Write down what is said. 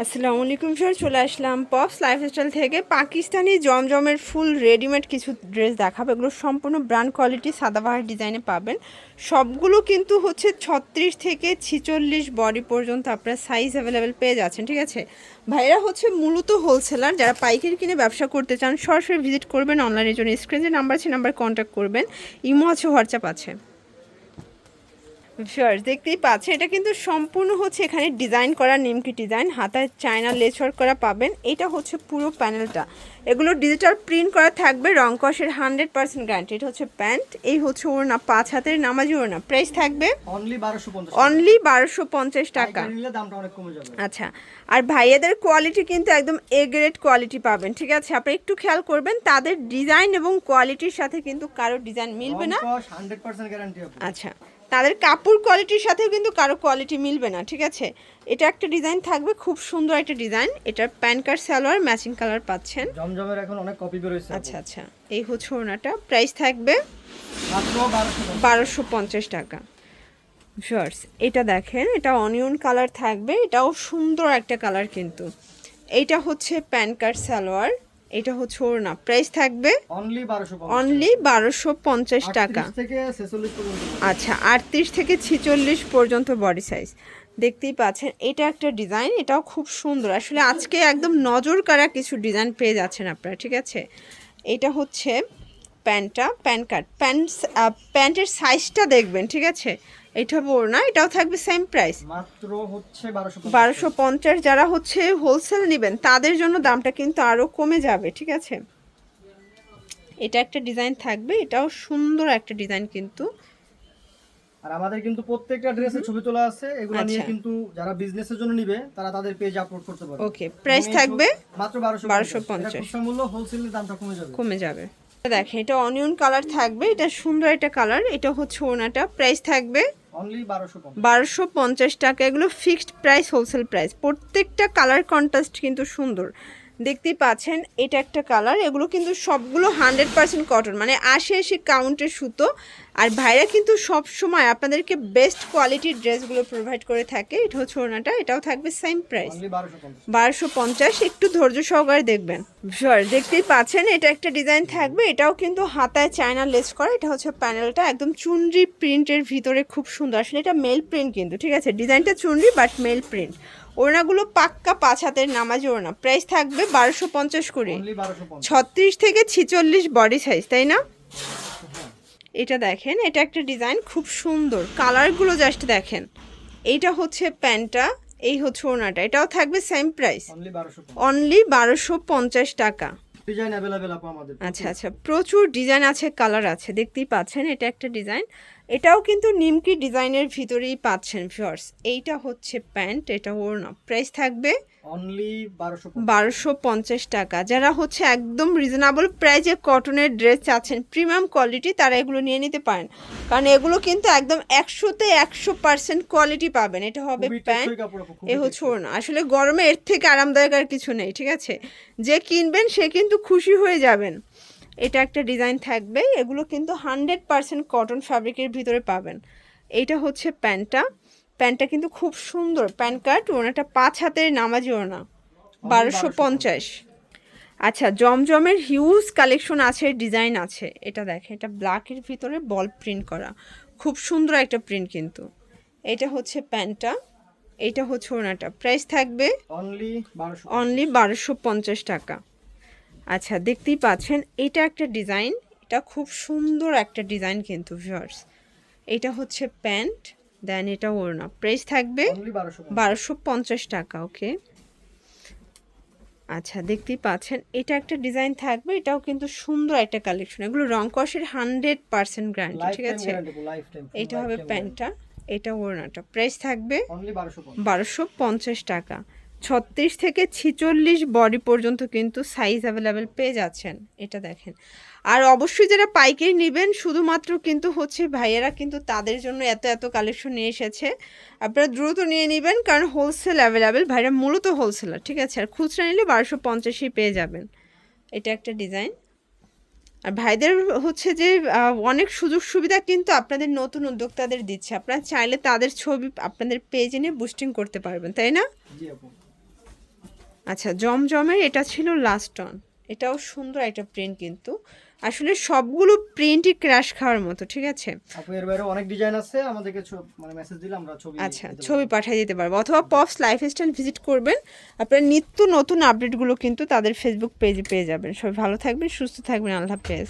আসসালামু আলাইকুম স্যার চলে আসলাম পপস লাইফস্টাইল থেকে। পাকিস্তানি জমজমের ফুল রেডিমেড কিছু ড্রেস দেখাবো। এগুলো সম্পূর্ণ ব্র্যান্ড কোয়ালিটি সাদাবাহার ডিজাইনে পাবেন। সবগুলো কিন্তু হচ্ছে ছত্রিশ থেকে ছিচল্লিশ বডি পর্যন্ত আপনার সাইজ অ্যাভেলেবেল পেয়ে যাচ্ছেন, ঠিক আছে? ভাইরা হচ্ছে মূলত হোলসেলার যারা পাইকারি কিনে ব্যবসা করতে চান, সরাসরি ভিজিট করবেন অনলাইনের জন্য স্ক্রিনে নাম্বার আছে নাম্বার কন্ট্যাক্ট করবেন। ইমো আছে হোয়াটসঅ্যাপ আছে। শিওর দেখতেই পাচ্ছে এটা কিন্তু সম্পূর্ণ হচ্ছে এখানে ডিজাইন করা নিমকি ডিজাইন হাতায় চায়না লেচর করা পাবেন। এটা হচ্ছে পুরো প্যানেলটা এগুলো ডিজিটাল প্রিন্ট করা থাকবে রং কষের হান্ড্রেড পার্সেন্ট গ্যারান্টি এটা হচ্ছে প্যান্ট এই হচ্ছে ওড়না পাঁচ হাতের নামাজি ওড়না। প্রাইস থাকবে অনলি বারোশো পঞ্চাশ টাকা। আচ্ছা আর ভাইয়াদের কোয়ালিটি কিন্তু একদম এ গ্রেড কোয়ালিটি পাবেন ঠিক আছে? আপনি একটু খেয়াল করবেন তাদের ডিজাইন এবং কোয়ালিটির সাথে কিন্তু কারও ডিজাইন মিলবে না। আচ্ছা তাদের কাপড় কোয়ালিটির সাথেও কিন্তু কারও কোয়ালিটি মিলবে না ঠিক আছে? এটা একটা ডিজাইন থাকবে খুব সুন্দর একটা ডিজাইন এটার pan card salwar matching colour পাচ্ছেন। জমজমের এখন অনেক কপি বেরোয়েছে আচ্ছা আচ্ছা। এই হচ্ছে ওনাটা প্রাইস থাকবে বারোশো পঞ্চাশ। টাকা। শর্টস এটা দেখেন এটা অনিয়ন কালার থাকবে। এটাও সুন্দর একটা কালার কিন্তু। এইটা হচ্ছে প্যান কার্ড সালোয়ার। এটা হচ্ছে ওর না প্রাইস থাকবে অনলি বারোশো পঞ্চাশ। টাকা। আচ্ছা আটত্রিশ থেকে ছেচল্লিশ পর্যন্ত বডি সাইজ দেখতেই পাচ্ছেন এটা একটা ডিজাইন এটাও খুব সুন্দর। আসলে আজকে একদম নজর কাড়া কিছু ডিজাইন পেয়ে যাচ্ছেন আপনারা ঠিক আছে? এটা হচ্ছে প্যান্টটা প্যান্ট কার্ড প্যান্ট প্যান্টের সাইজটা দেখবেন ঠিক আছে? এটা বড় না এটাও থাকবে সেম প্রাইস মাত্র হচ্ছে বারোশো পঞ্চাশ। যারা হচ্ছে হোলসেল নেবেন তাদের জন্য দামটা কিন্তু আরও কমে যাবে ঠিক আছে? এটা একটা ডিজাইন থাকবে এটাও সুন্দর একটা ডিজাইন কিন্তু। আর আমাদের কিন্তু প্রত্যেকটা ড্রেসের ছবি তোলা আছে এগুলো নিয়ে আচ্ছা। কিন্তু যারা বিজনেসের জন্য নিবে তারা তাদের পেজ আপলোড করতে পারে ওকে প্রাইস থাকবে মাত্র বারোশো 1250 খুচরা মূল্য হোলসেলের দামটা কমে যাবে। কমে যাবে। দেখেন এটা অনিয়ন কালার থাকবে এটা সুন্দর একটা কালার এটা হচ্ছে ওনাটা প্রাইস থাকবে বারোশো পঞ্চাশ। টাকা এগুলো ফিক্সড প্রাইস হোলসেল প্রাইস প্রত্যেকটা কালার কন্ট্রাস্ট কিন্তু সুন্দর। দেখতেই পাচ্ছেন এটা একটা কালার এগুলো কিন্তু সবগুলো হান্ড্রেড পার্সেন্ট কটন মানে আশি আশি কাউন্টের সুতো। আর ভাইরা কিন্তু সব সময় আপনাদেরকে বেস্ট কোয়ালিটির ড্রেসগুলো প্রোভাইড করে থাকে। এটা হচ্ছে ওনাটা এটাও থাকবে সেম প্রাইস বারোশো পঞ্চাশ। একটু ধৈর্য সহকারে দেখবেন। শিওর দেখতেই পাচ্ছেন এটা একটা ডিজাইন থাকবে। এটাও কিন্তু হাতায় চায়না লেস করা এটা হচ্ছে প্যানেলটা একদম চুনরি প্রিন্টের ভিতরে খুব সুন্দর। আসলে এটা মেল প্রিন্ট কিন্তু ঠিক আছে? ডিজাইনটা চুনরি বাট মেল প্রিন্ট ওড়নাগুলো পাক্কা পাঁচ হাতের নামাজি ওড়না। প্রাইস থাকবে বারোশো পঞ্চাশ করে। ছত্রিশ থেকে ছিচল্লিশ বডি সাইজ তাই না? এটা দেখেন এটা একটা ডিজাইন খুব সুন্দর। কালারগুলো জাস্ট দেখেন। এইটা হচ্ছে প্যান্টটা এই হচ্ছে ওনাটা এটাও থাকবে সেম প্রাইস অনলি বারোশো পঞ্চাশ। টাকা। ডিজাইন অ্যাভেলেবেল আপু আমাদের আচ্ছা আচ্ছা। প্রচুর ডিজাইন আছে কালার আছে। দেখতেই পাচ্ছেন এটা একটা ডিজাইন এটাও কিন্তু নিমকি ডিজাইনের ভিতরেই পাচ্ছেন ফিওর্স এইটা হচ্ছে প্যান্ট এটা ওড়না। প্রাইস থাকবে বারোশো পঞ্চাশ। টাকা। যারা হচ্ছে একদম রিজনেবল প্রাইজে কটনের ড্রেস চাচ্ছেন প্রিমিয়াম কোয়ালিটি তারা এগুলো নিয়ে নিতে পারেন। কারণ এগুলো কিন্তু একদম একশোতে একশো পার্সেন্ট কোয়ালিটি পাবেন। এটা হবে প্যান্ট এ হচ্ছে ওড়না। আসলে গরমে এর থেকে আরামদায়ক আর কিছু নেই ঠিক আছে? যে কিনবেন সে কিন্তু খুশি হয়ে যাবেন। এটা একটা ডিজাইন থাকবে। এগুলো কিন্তু হান্ড্রেড পার্সেন্ট কটন ফ্যাব্রিকের ভিতরে পাবেন। এইটা হচ্ছে প্যান্টটা প্যান্টটা কিন্তু খুব সুন্দর। প্যান্ট কার্ড ওনাটা পাঁচ হাতের নামাজি ওড়না বারোশো পঞ্চাশ। আচ্ছা জমজমের হিউজ কালেকশন আছে ডিজাইন আছে। এটা দেখেন এটা ব্ল্যাকের ভিতরে বল প্রিন্ট করা। খুব সুন্দর একটা প্রিন্ট কিন্তু। এটা হচ্ছে প্যান্টটা এইটা হচ্ছে ওনাটা প্রাইস থাকবে অনলি বারোশো অনলি বারোশো পঞ্চাশ টাকা। আচ্ছা দেখতেই পাচ্ছেন এটা একটা ডিজাইন এটা খুব সুন্দর একটা ডিজাইন কিন্তু ভিউয়ার্স এটা হচ্ছে প্যান্ট। দেন এটা ওড়না প্রাইস থাকবে বারোশো পঞ্চাশ। টাকা ওকে আচ্ছা দেখতেই পাচ্ছেন এটা একটা ডিজাইন থাকবে এটাও কিন্তু সুন্দর একটা কালেকশন এগুলো রং কষের হান্ড্রেড পার্সেন্ট গ্যারান্টি ঠিক আছে? এটা হবে প্যান্টটা এটা ওড়নাটা প্রাইস থাকবে বারোশো পঞ্চাশ টাকা। ছত্রিশ থেকে ছিচল্লিশ বডি পর্যন্ত কিন্তু সাইজ অ্যাভেলেবেল পেয়ে যাচ্ছেন, এটা দেখেন। আর অবশ্যই যারা পাইকারি নেবেন, শুধুমাত্র কিন্তু হচ্ছে ভাইয়েরা কিন্তু তাদের জন্য এত এত কালেকশন নিয়ে এসেছে। আপনারা দ্রুত নিয়ে নেবেন, কারণ হোলসেল অ্যাভেলেবেল ভাইরা মূলত হোলসেলার ঠিক আছে? আর খুচরা নিলে বারোশো পঞ্চাশেই পেয়ে যাবেন, এটা একটা ডিজাইন আর ভাইদের হচ্ছে যে অনেক সুযোগ সুবিধা কিন্তু আপনাদের নতুন উদ্যোক্তাদের দিচ্ছে। আপনারা চাইলে তাদের ছবি আপনাদের পেজে নিয়ে বুস্টিং করতে পারবেন, তাই না? আচ্ছা জমজমের এটা ছিল লাস্ট টন এটাও সুন্দর একটা প্রিন্ট কিন্তু। আসলে সবগুলো প্রিন্টই ক্র্যাশ খাওয়ার মতো ঠিক আছে? আপু এর বাইরে অনেক ডিজাইন আছে আমাদেরকে মানে মেসেজ দিলে আমরা ছবি আচ্ছা ছবি পাঠিয়ে দিতে পারব। অথবা পপস লাইফস্টাইল ভিজিট করবেন। আপনারা নিত্য নতুন আপডেটগুলো কিন্তু তাদের ফেসবুক পেজে পেয়ে যাবেন। সবাই ভালো থাকবেন সুস্থ থাকবেন আল্লাহ হাফেজ।